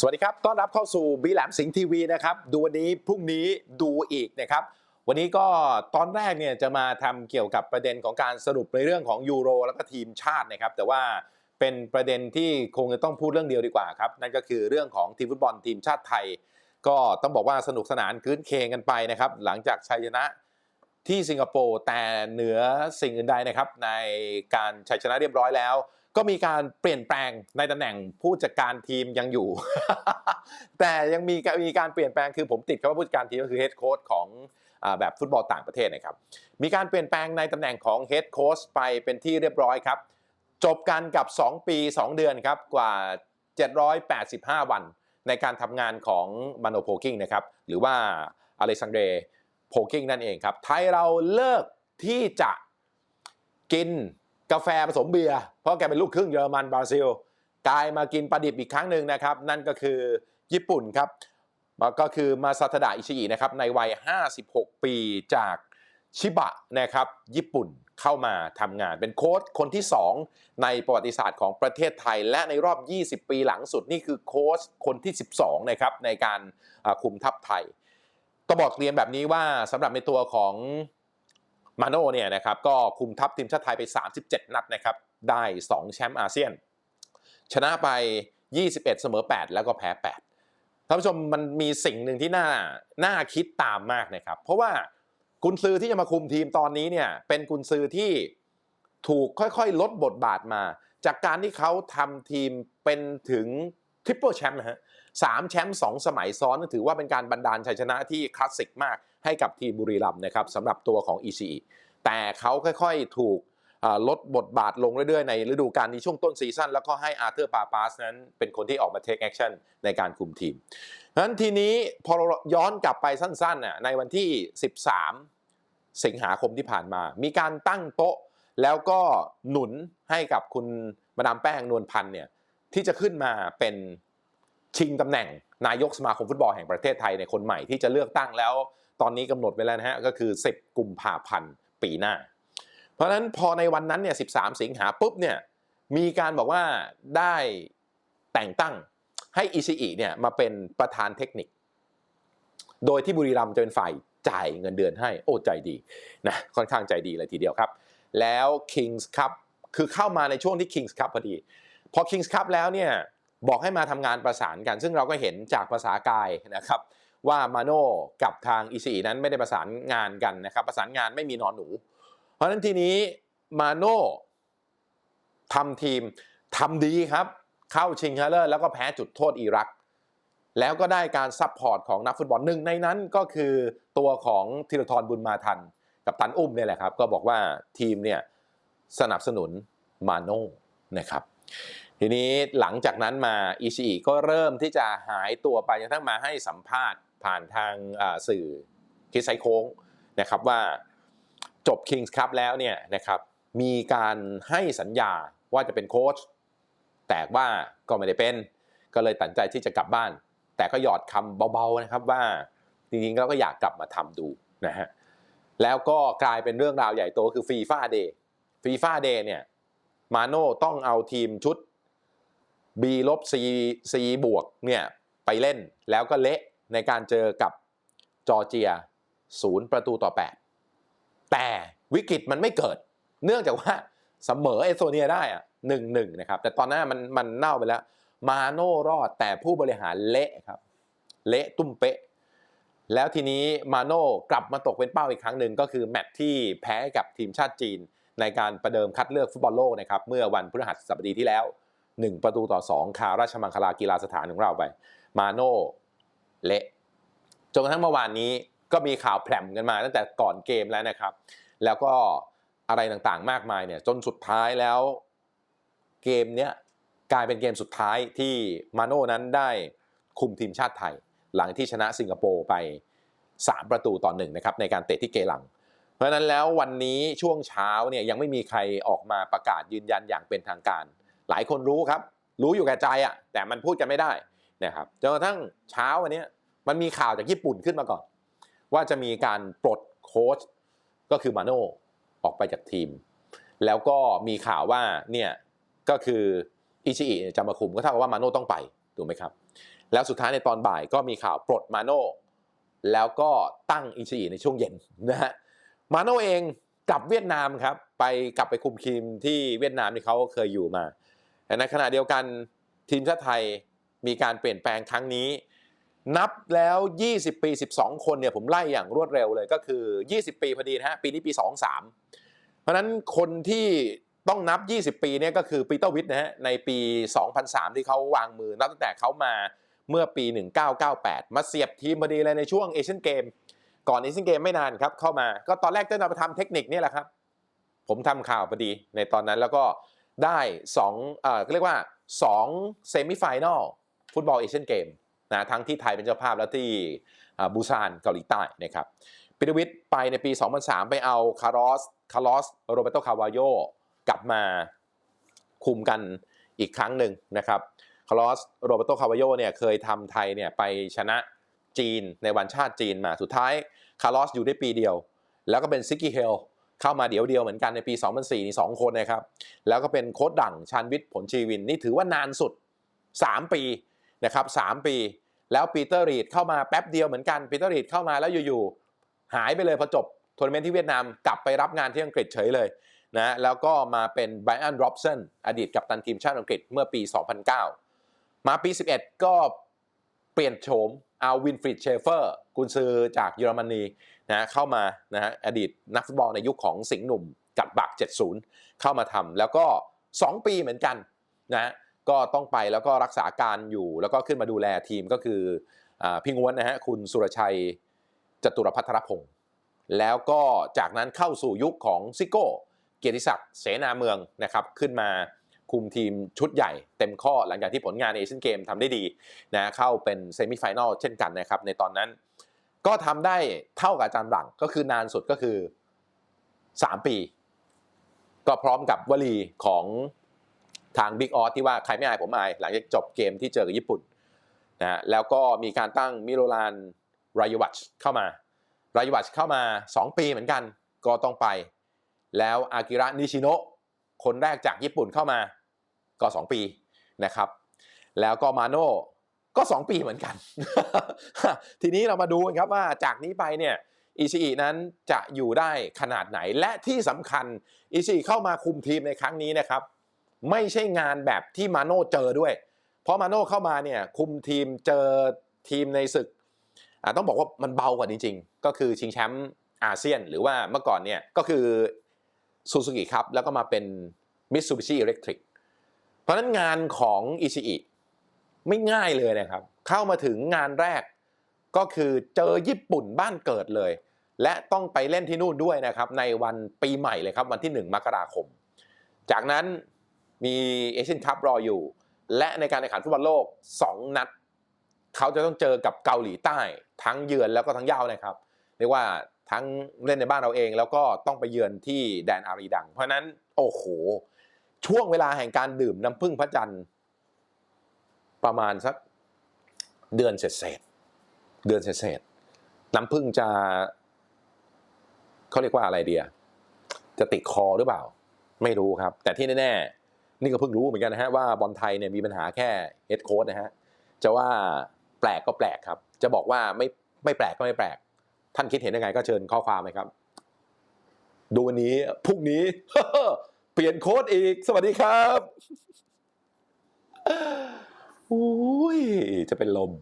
สวัสดีครับ ต้อนรับเข้าสู่บีแหลมสิงห์ทีวีนะครับ ดูวันนี้พรุ่งนี้ดูอีกนะครับ วันนี้ก็ตอนแรกเนี่ยจะมาทำเกี่ยวกับประเด็นของการสรุปในเรื่องของยูโรแล้วก็ทีมชาตินะครับ แต่ว่าเป็นประเด็นที่คงจะต้องพูดเรื่องเดียวดีกว่าครับ นั่นก็คือเรื่องของทีมฟุตบอลทีมชาติไทย ก็ต้องบอกว่าสนุกสนานคืนเคงกันไปนะครับ หลังจากชัยชนะที่สิงคโปร์แต่เหนือสิ่งอื่นใดนะครับ ในการชัยชนะเรียบร้อยแล้ว ก็มีการเปลี่ยนแปลงในตำแหน่งผู้จัดการทีมยังอยู่ แต่ยังมีมีการเปลี่ยนแปลงคือผมติดคำว่าผู้จัดการทีมก็คือเฮดโค้ชของแบบฟุตบอลต่างประเทศนะครับ มีการเปลี่ยนแปลงในตำแหน่งของเฮดโค้ชไปเป็นที่เรียบร้อยครับ จบกันกับ 2 ปี 2 เดือนครับกว่า 785 วัน ในการทำงานของมาโนโพกิ้งนะครับ หรือว่าอเล็กซานเดรโพกิ้งนั่นเองครับ ไทยเราเลิกที่จะกิน กาแฟผสมเบียร์เพราะแกเป็นลูกครึ่งเยอรมันบราซิลกลายมากินปลาดิบอีกครั้งหนึ่งนะครับ นั่นก็คือญี่ปุ่นครับก็คือมาซาตดะอิชิอินะครับในวัย 56 ปีจากชิบะนะครับญี่ปุ่นเข้ามาทำงาน เป็นโค้ชคนที่ 2 ในประวัติศาสตร์ของประเทศไทย และในรอบ 20 ปีหลังสุดนี่คือโค้ชคนที่ 12 นะครับในการคุมทัพไทยต้องบอกเรียนแบบนี้ว่าสำหรับในตัวของ มาโน่เนี่ยนะครับก็คุมทัพทีมชาติไทยไป 37 นัดนะครับ ได้ 2 แชมป์อาเซียน ชนะไป 21 เสมอ 8 แล้วก็แพ้ 8 ท่านผู้ชมมันมีสิ่งหนึ่งที่น่าน่าคิดตามมากนะครับ เพราะว่ากุนซือที่จะมาคุมทีมตอนนี้เนี่ยเป็นกุนซือที่ถูกค่อยๆ ลดบทบาทมา จากการที่เขาทำทีมเป็นถึงทริปเปิลแชมป์นะฮะสามแชมป์สองสมัยซ้อนถือว่าเป็นการบรรดาลชัยชนะที่คลาสสิกมากให้กับทีมบุรีรัมย์นะครับสำหรับตัวของอิชิอิแต่เขาค่อยๆถูกลดบทบาทลงเรื่อยๆ ในฤดูกาลนี้ช่วงต้นซีซั่นแล้วก็ให้อาร์เธอร์ปาปาสนั้นเป็นคนที่ออกมาเทคแอคชั่นในการคุมทีมนั้นทีนี้พอเราย้อนกลับไปสั้นๆน่ะในวันที่ 13 สิงหาคมที่ผ่านมา มีการตั้งโต๊ะแล้วก็หนุนให้กับคุณมาดามแป้งนวลพันธ์เนี่ยที่จะขึ้นมาเป็นชิงตำแหน่งนายกสมาคมฟุตบอลแห่งประเทศไทยในคนใหม่ที่จะเลือกตั้งแล้ว ตอนนี้กำหนดไว้แล้วนะฮะก็คือ 10 กุมภาพันธ์ปีหน้า เพราะฉะนั้นพอในวันนั้นเนี่ย 13 สิงหาปุ๊บเนี่ยมีการบอกว่าได้แต่งตั้งให้อิชิอิเนี่ยมาเป็นประธานเทคนิค โดยที่บุรีรัมย์จะเป็นฝ่ายจ่ายเงินเดือนให้ โอ้ใจดีนะค่อนข้างใจดีเลยทีเดียวครับ แล้ว Kings Cup คือเข้ามาในช่วงที่ Kings Cup พอดี พอ Kings Cup แล้วเนี่ยบอกให้มาทำงานประสานกัน ซึ่งเราก็เห็นจากภาษากายนะครับ ว่ามาโน่กับทางอิชิอินั้นไม่ได้ประสานงานกันนะครับ ประสานงานไม่มีนอนหนู เพราะฉะนั้นทีนี้มาโน่ทำทีมทำดีครับ เข้าชิงชนะเลิศแล้วก็แพ้จุดโทษอิรัก แล้วก็ได้การซัพพอร์ตของนักฟุตบอลหนึ่งในนั้นก็คือตัวของธีรทรบุญมาทัน กับตันอุ้มเนี่ยแหละครับ ก็บอกว่าทีมเนี่ยสนับสนุนมาโน่นะครับทีนี้หลังจากนั้นมาอิชิก็เริ่มที่จะหายตัวไปจนทั่งมาให้สัมภาษณ์ ผ่านทางสื่อคิดไซโค้งนะครับว่าจบ Kings Cup แล้วเนี่ยนะครับมีการให้สัญญาว่าจะเป็นโค้ชแต่ว่าก็ไม่ได้เป็น ก็เลยตัดใจที่จะกลับบ้าน แต่ก็หยอดคำเบาๆนะครับว่าจริงๆเราก็อยากกลับมาทำดูนะฮะแล้วก็กลายเป็นเรื่องราวใหญ่โตคือฟีฟ่าเดย์ฟีฟ่าเดย์เนี่ยมาโน่ต้องเอาทีมชุด B ลบ C C บวกเนี่ยไปเล่นแล้วก็เละ ในการเจอกับจอร์เจียศูนย์ประตูต่อ 8 แต่วิกฤตมันไม่เกิด เนื่องจากว่าเสมอเอสโตเนียได้อะหนึ่งหนึ่งนะครับ แต่ตอนนั้นมันมันเน่าไปแล้ว มาโน่รอดแต่ผู้บริหารเละครับ เละตุ้มเป๊ะ แล้วทีนี้มาโน่กลับมาตกเป็นเป้าอีกครั้งหนึ่งก็คือแมตช์ที่แพ้กับทีมชาติจีน ในการประเดิมคัดเลือกฟุตบอลโลกนะครับ เมื่อวันพฤหัสบดีที่แล้ว 1 ประตูต่อ 2 คาราชมังคลากีฬาสถานของเราไป มาโน่ เละจนกระทั่งเมื่อวานนี้ก็มีข่าวแผ่มกันมาตั้งแต่ก่อนเกมแล้วนะครับ แล้วก็อะไรต่างๆมากมายเนี่ยจนสุดท้ายแล้วเกมเนี้ยกลายเป็นเกมสุดท้ายที่มาโน่นั้นได้คุมทีมชาติไทย หลังที่ชนะสิงคโปร์ไป 3 ประตูต่อหนึ่งนะครับในการเตะที่เกลัง เพราะฉะนั้นแล้ววันนี้ช่วงเช้าเนี่ยยังไม่มีใครออกมาประกาศยืนยันอย่างเป็นทางการ หลายคนรู้ครับ รู้อยู่แก่ใจอะ่ะแต่มันพูดกันไม่ได้ นะครับจนกระทั่งเช้าวันนี้มันมีข่าวจากญี่ปุ่นขึ้นมาก่อน ว่าจะมีการปลดโค้ชก็คือมาโน่ออกไปจากทีม แล้วก็มีข่าวว่าเนี่ยก็คืออิชิอิจะมาคุมก็เท่ากับว่ามาโน่ต้องไปถูกไหมครับ แล้วสุดท้ายในตอนบ่ายก็มีข่าวปลดมาโน่แล้วก็ตั้งอิชิอิในช่วงเย็นนะฮะมาโน่เองกลับเวียดนามครับไปกลับไปคุมทีมที่เวียดนามที่เขาเคยอยู่มาในขณะเดียวกันทีมชาติไทย มีการเปลี่ยนแปลงครั้งนี้ นับแล้ว 20 ปี 12 คนเนี่ยผมไล่อย่างรวดเร็วเลยก็คือ 20 ปีพอดีนะฮะปีนี้ปี 23 เพราะนั้นคนที่ต้องนับ 20 ปีเนี่ยก็คือปีเตอร์วิทนะฮะในปี 2003 ที่เขาวางมือนับตั้งแต่เขามาเมื่อปี 1998 มาเสียบทีมพอดีเลยในช่วงเอเชียนเกมก่อนเอเชียนเกมไม่นานครับเข้ามาก็ตอนแรกเจะนำไปทำเทคนิคนี่แหละครับ ผมทำข่าวพอดีในตอนนั้นแล้วก็ได้2เอ่อเรียกว่า2เซมิไฟแนล ฟุตบอลเอเชียนเกมนะทั้งที่ไทยเป็นเจ้าภาพแล้วที่บูซานเกาหลีใต้นะครับปิรวิทย์ไปในปี 2003 ไปเอาคาร์ลอสคาร์ลอสโรเบโตคาวาโยกลับมาคุมกันอีกครั้งหนึ่งนะครับคาร์ลอสโรเบโตคาวาโยเนี่ยเคยทำไทยเนี่ยไปชนะจีนในวันชาติจีนมาสุดท้ายคาร์ลอสอยู่ได้ปีเดียว แล้วก็เป็นซิกกี้เฮลเข้ามาเดียวเดียวเหมือนกันในปี 2004นี่2คนนะครับ แล้วก็เป็นโค้ดดั่งชานวิทย์ผลชีวิน นี่ถือว่านานสุด 3 ปี นะครับ3ปี แล้วปีเตอร์รีดเข้ามาแป๊บเดียวเหมือนกันปีเตอร์รีดเข้ามาแล้วอยู่ๆหายไปเลยพอจบทัวร์นาเมนต์ที่เวียดนามกลับไปรับงานที่อังกฤษเฉยเลยนะแล้วก็มาเป็นไบรอันรอบสันอดีตกัปตันทีมชาติอังกฤษเมื่อปี 2009 มาปี 11 ก็เปลี่ยนโฉมเอาวินฟริดเชเฟอร์กุนซือจากเยอรมนีนะเข้ามานะฮะอดีตนักฟุตบอลในยุคของสิงห์หนุ่มกับบัก 70 เข้ามาทำแล้วก็ 2 ปีเหมือนกันนะ ก็ต้องไปแล้วก็รักษาการอยู่ แล้วก็ขึ้นมาดูแลทีมก็คืออพี่งวนนะฮะคุณสุรชัยจตุรพัทรพงศ์แล้วก็จากนั้นเข้าสู่ยุคของซิโก้เกียรติศักดิ์เสนาเมืองนะครับขึ้นมาคุมทีมชุดใหญ่เต็มข้อหลังจากที่ผลงานในเอเชียนเกมทำได้ดีนะเข้าเป็นเซมิไฟแนลเช่นกันนะครับในตอนนั้นก็ทำได้เท่ากับอาจารย์หลังก็คือนานสุดก็คือ 3 ปี ก็พร้อมกับวลีของ ทางบิ๊กออสที่ว่าใครไม่อายผมอาย หลังจากจบเกมที่เจอกับญี่ปุ่นนะฮะแล้วก็มีการตั้งมิโรลานรายวัชเข้ามารายวัชเข้ามา 2 ปีเหมือนกันก็ต้องไป แล้วอากิระนิชิโนะคนแรกจากญี่ปุ่นเข้ามาก็ 2 ปีนะครับ แล้วก็มาโน่ก็ 2 ปีเหมือนกัน ทีนี้เรามาดูกันครับว่าจากนี้ไปเนี่ยอิชิอินั้นจะอยู่ได้ขนาดไหนและที่สำคัญอิชิเข้ามาคุมทีมในครั้งนี้นะครับ ไม่ใช่งานแบบที่มาโน่เจอด้วย เพราะมาโน่เข้ามาเนี่ยคุมทีมเจอทีมในศึกต้องบอกว่ามันเบากว่าจริงๆ ก็คือชิงแชมป์อาเซียน หรือว่าเมื่อก่อนเนี่ยก็คือซูซูกิครับแล้วก็มาเป็นมิตซูบิชิอิเล็กทริกเพราะฉะนั้นงานของอิชิอิไม่ง่ายเลยนะครับ เข้ามาถึงงานแรกก็คือเจอญี่ปุ่นบ้านเกิดเลย และต้องไปเล่นที่นู่นด้วยนะครับ ในวันปีใหม่เลยครับ วันที่ 1 มกราคม จากนั้น มีเอเชียนคัพรออยู่ และในการแข่งขันฟุตบอลโลก 2 นัด เขาจะต้องเจอกับเกาหลีใต้ทั้งเยือนแล้วก็ทั้งเย้านะครับ เรียกว่าทั้งเล่นในบ้านเราเอง แล้วก็ต้องไปเยือนที่แดนอารีดัง เพราะนั้นโอ้โห ช่วงเวลาแห่งการดื่มน้ำพึ่งพระจันทร์ประมาณสักเดือนเศษเดือนเศษน้ำพึ่งจะเขาเรียกว่าอะไรเดียจะติดคอหรือเปล่า ไม่รู้ครับ แต่ที่แน่ นี่ก็เพิ่งรู้เหมือนกันนะฮะว่าบอลไทยเนี่ยมีปัญหาแค่เฮดโค้ดนะฮะจะว่าแปลกก็แปลกครับ จะบอกว่าไม่ไม่แปลกก็ไม่แปลก ท่านคิดเห็นยังไงก็เชิญข้อความไหมครับ ดูวันนี้พรุ่งนี้ เปลี่ยนโค้ดอีก สวัสดีครับอุ้ยจะเป็นลม